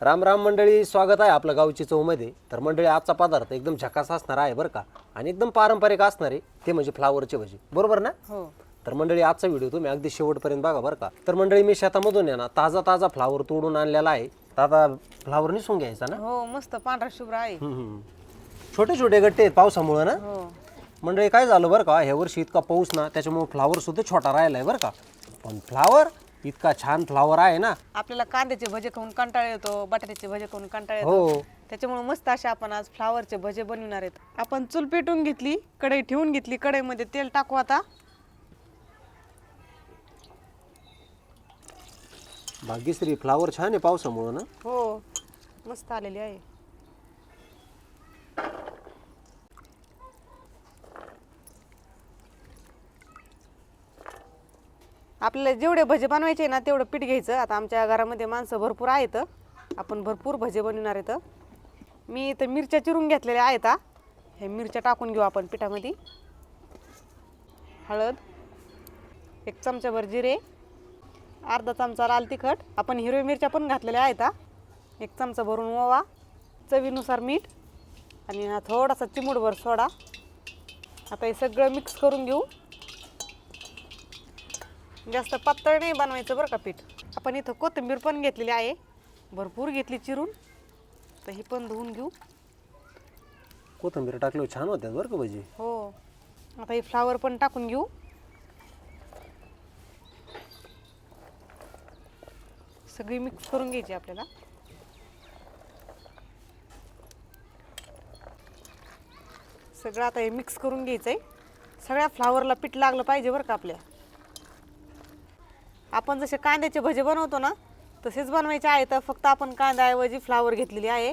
राम राम मंडळी स्वागत आहे आपलं गावची चवमध्ये तर मंडळी आजचा पदार्थ एकदम झकास असणार आहे बरं का? आणि एकदम पारंपरिक असणार आहे ते म्हणजे फ्लावरची भजी. बरोबर ना? हो. तर मंडळी आजचा व्हिडिओ तुम्ही अगदी शेवटपर्यंत बघा बरं का? तर मंडळी मी शेतामधून आहे ना ताजा ताजा फ्लावर तोडून आणलेला आहे. ताजा फ्लावर निसून घ्यायचा ना? हो मस्त पांढरा शुभ्र आहे. हम्म, हम्म. छोटे छोटे गट्टे आहेत पावसामुळं ना? हो. मंडळी काय झालं बरं का? ह्या वर्षी इतका पाऊस ना त्याच्यामुळे फ्लावर सुद्धा छोटा राहिलाय बरं का? पण फ्लावर इतका छान फ्लावर आहे ना. आपल्याला कांद्याचे भजे खाऊन कंटाळा येतो बटाट्याचे भजे खाऊन कंटाळा येतो. हो. त्याच्यामुळे मस्त असे आपण आज फ्लावरचे भजे बनवणार आहेत. आपण चूल पेटून घेतली कढई ठेवून घेतली कढईमध्ये तेल टाकू आता. भाग्यश्री फ्लावर छान आहे पावसामुळं ना? हो मस्त आलेली आहे. आपल्याला जेवढे भजे बनवायचे ना तेवढं पीठ घ्यायचं. आता आमच्या घरामध्ये माणसं भरपूर आहेत. आपण भरपूर भजे बनवणार आहेत. मी इथं मिरच्या चिरून घेतलेल्या आहेत हे. मिरच्या टाकून घेऊ आपण पिठामध्ये. हळद एक चमचाभर जिरे अर्धा चमचा लाल तिखट. आपण हिरव्या मिरच्या पण घातलेल्या आहेत एक चमचा भरून ओवा चवीनुसार मीठ आणि हा थोडासा चिमूटभर सोडा. आता हे सगळं मिक्स करून घेऊ. जास्त पातळ नाही बनवायचं बरं का पीठ. आपण इथं कोथिंबीर पण घेतलेली आहे. भरपूर घेतली चिरून. तर ही पण धुवून घेऊ. कोथिंबीर टाकल्यावर छान होत्यात बरं का भजी. हो. आता हे फ्लावर पण टाकून घेऊ. सगळी मिक्स करून घ्यायची आपल्याला. सगळं आता हे मिक्स करून घ्यायचं आहे सगळ्या फ्लावरला पीठ लागलं पाहिजे बरं का आपल्या. आपण जसे कांद्याचे भजे बनवतो ना तसेच बनवायचे आहे तर फक्त आपण कांद्याऐवजी फ्लावर घेतलेली आहे.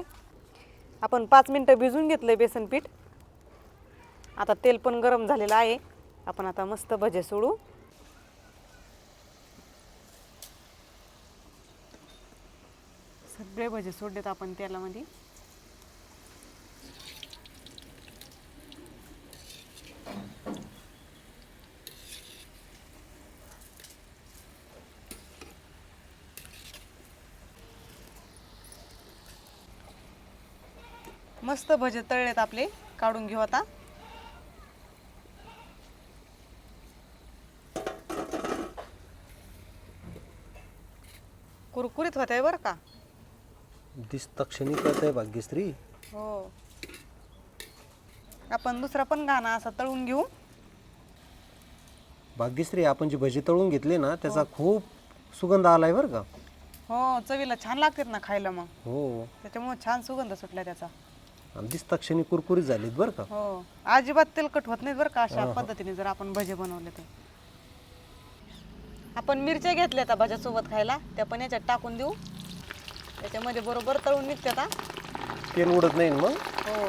आपण पाच मिनटं भिजून घेतलं आहे बेसन पीठ. आता तेल पण गरम झालेलं आहे. आपण आता मस्त भजे सोडू. सगळे भजे सोडलेत आपण तेलामध्ये. मस्त भजे तळलेत आपले. काढून घेऊ आता. कुरकुरीत होत आहे बरं का? दिसतं क्षणी कळत आहे भाग्यश्री हो. आपण दुसरा पण गाणं असा तळून घेऊ. भाग्यश्री आपण जी भजी तळून घेतली ना त्याचा खूप सुगंध आलाय बरं का? हो चवीला छान लागतात ना खायला मग. हो. त्याच्यामुळे छान सुगंध सुटला त्याचा. आणि दिसतं क्षणी कुरकुरीत झालीत बरं का? हो. अजिबात तेलकट होत नाही बरं का अशा पद्धतीने जर आपण भजे बनवले तर. आपण मिरच्या घेतल्या आता भज्यासोबत खायला. त्या पण याच्यात टाकून देऊ. त्याच्यामध्ये बरोबर तळून निघते आता तेल उडत नाही ना मग? हो.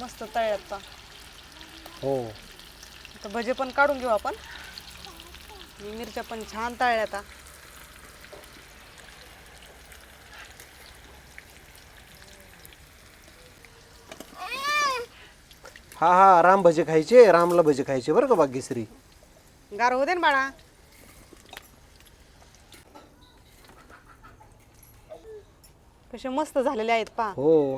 मस्त तळ्यात पा. हो. आता भजे पण काढून घेऊ आपण. आणि मिरच्या पण छान तळल्या आता हा हा राम भजे खायचे रामला भजे खायचे बरं का भाग्यश्री? गार होऊ दे ना बाळा. कसे मस्त झालेले आहेत पा हो.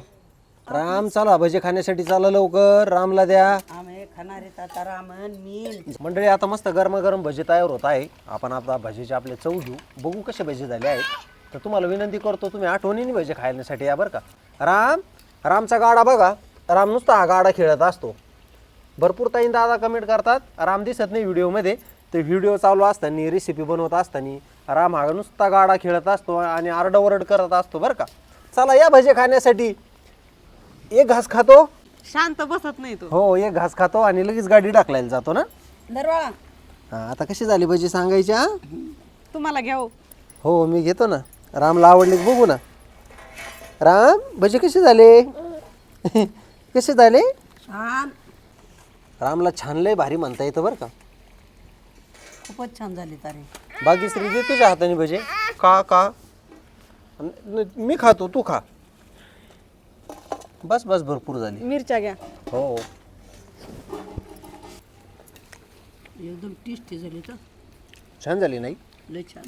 राम चला भजे खाण्यासाठी चला लवकर. रामला द्या. आम्ही खाणारे आता रामन मी मंडळी आता मस्त गरमागरम भजे तयार होत आहे. आपण आता भजीचे आपले चव घेऊ. बघू कसे भजे झाले आहेत. तर तुम्हाला विनंती करतो तुम्ही आठवणीने भजे खाण्यासाठी या बरं का. राम रामचा गाडा बघा. राम नुसता हा गाडा खेळत असतो. भरपूर ताईन दादा कमेंट करतात. राम दिसत नाही व्हिडिओमध्ये ते व्हिडिओ चालू असताना रेसिपी बनवत असताना राम हा नुसता गाडा खेळत असतो आणि आरडाओरड करत असतो बरं का. चला या भजे खाण्यासाठी. एक घास खातो. शांत बसत नाही तो. हो एक घास खातो आणि लगेच गाडी टाकलायला जातो ना. दरवाळा. हा आता कशी झाली भजी सांगायची हा? तुम्हाला घ्याव. हो मी घेतो ना. रामला आवडले की बघू ना. राम भजी कसे झाले? कसे झाले? छान. रामला छान लय भारी म्हणता येतं बरं का. खूपच छान झाली तारे. बागेश्री दे तुझ्या हाताने भजे. का का न- मी खातो तू खा. बस बस भरपूर झाली. मिरच्या घ्या. हो. एकदम टेस्टी झाली तर. छान झाली नाही? लय छान.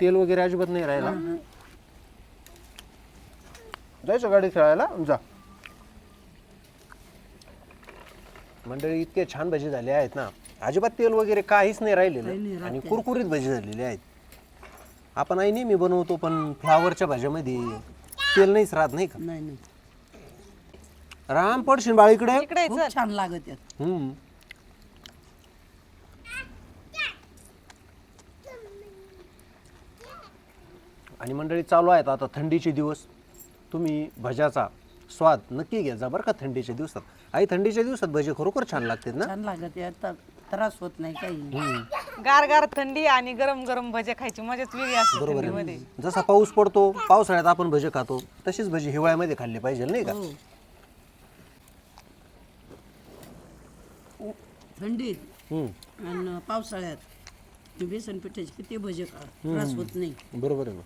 तेल वगैरे अजिबात नाही राहिला. जायचं गाडी खेळायला? जा. मंडळी इतके छान भजी झाले आहेत ना. अजिबात तेल वगैरे काहीच नाही राहिलेलं. आणि. कुरकुरीत भजी झालेले आहेत. आपण आई नेहमी बनवतो पण फ्लावरच्या भाज्यामध्ये तेल नाहीच राहत नाही का? नाही नाही. राम पडशील बाळीकडे इकडे. खूप छान लागत आहेत हम्म. आणि मंडळी चालू आहेत आता थंडीचे दिवस. तुम्ही भज्याचा स्वाद नक्की घ्यायचा बरं का थंडीच्या दिवसात. आई थंडीच्या दिवसात भजे खरोखर छान लागतात ना? छान लागत त्रास होत नाही काही. गार गार थंडी आणि गरम गरम भजे खायची मजाच वेगळी असते बरोबर थंडीमध्ये. आहे जसा पाऊस पडतो पावसाळ्यात आपण भजे खातो तशीच भजी हिवाळ्यामध्ये खाल्ली पाहिजे नाही का? हो. थंडीत हम्म. आणि पावसाळ्यात बेसन पिठाचे किती भजे खा त्रास होत नाही. बरोबर आहे ना.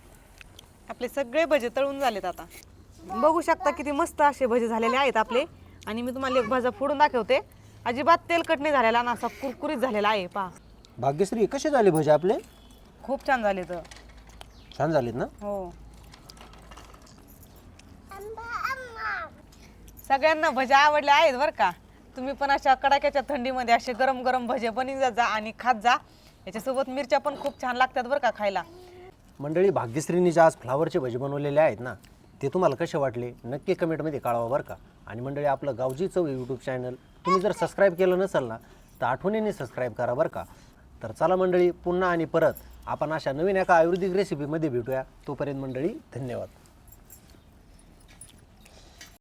आपले सगळे भजे तळून झालेत आता. बघू शकता किती मस्त असे भजे झालेले आहेत आपले. आणि मी तुम्हाला एक भाजा फोडून दाखवते. अजिबात तेलकट नाही झालेला ना असा कुरकुरीत झालेला आहे पहा. भाग्यश्री कसे झाले भजे आपले? खूप छान झाले तर. छान झालेत ना? हो. सगळ्यांना भजे आवडले आहेत बरं का. तुम्ही पण अशा कडाक्याच्या थंडीमध्ये असे गरम गरम भजे बनवून जा आणि खात जा. याच्यासोबत मिरच्या पण खूप छान लागतात बरं का खायला. मंडळी भाग्यश्रीनी जे आज फ्लावरचे भजे बनवलेले आहेत ना ते तुम्हाला कसे वाटले? नक्की कमेंटमध्ये कळवा बरं का. आणि मंडळी आपलं गावजी चव यूट्यूब चॅनल तुम्ही जर सबस्क्राईब केलं नसेल ना तर आठवणीने सबस्क्राईब करा बरं का. तर चला मंडळी पुन्हा आणि परत आपण अशा नवीन एका आयुर्वेदिक रेसिपीमध्ये भेटूया. तोपर्यंत मंडळी धन्यवाद.